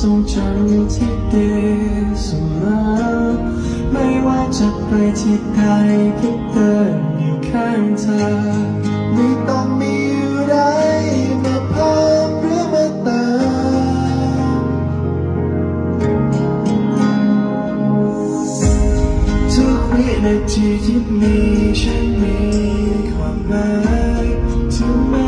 ทรงจำที่ดีเสมอไม่ว่าจะไปที่ใดก็เดินอยู่ข้างเธอไม่ต้องมีอะไรมาเพิ่มหรือมาเติมทุกวินาทีที่มีฉันมีความหมายถึงแม้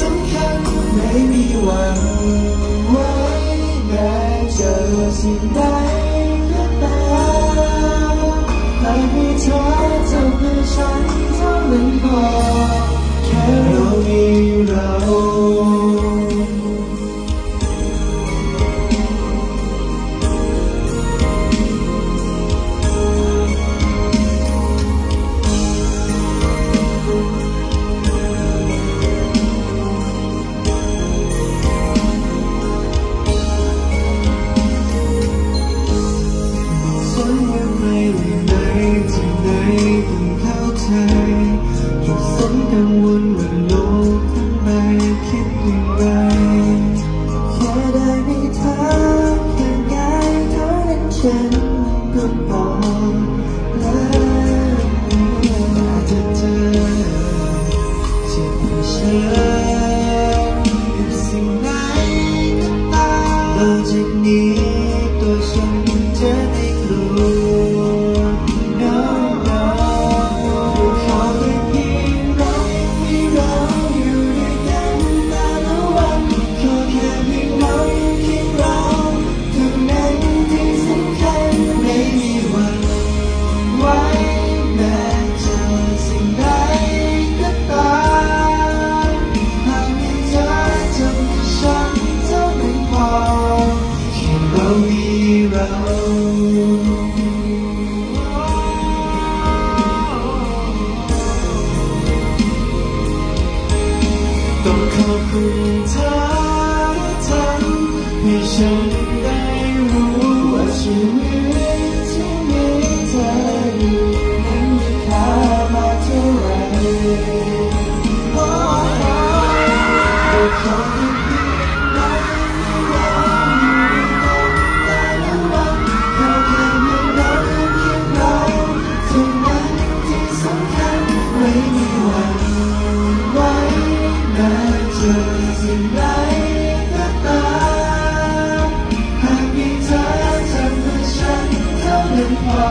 สำคัญไม่มีวันไหวแม้เจอสิ่งใด งวลว่าโลกข้างในคิดอย่างไรแค่ได้มีเธอเพียงกายเท่านั้นฉันก็พอแล้วอาจจะเจอที่เผชิญ ต้องขอบคุณเธอที่ทำให้ฉัน สิ่งใดก็ตามหากมีเธอทำเพื่อฉันเท่านั้นพอ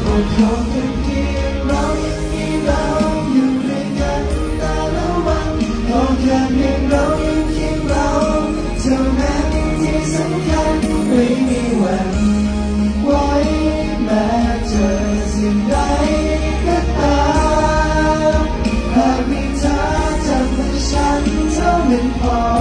โปรดขอแค่เพียงเรายังมีเราอยู่ด้วยกันแต่ละวันขอแค่เพียงเรายังคิดเราเท่านั้น เท่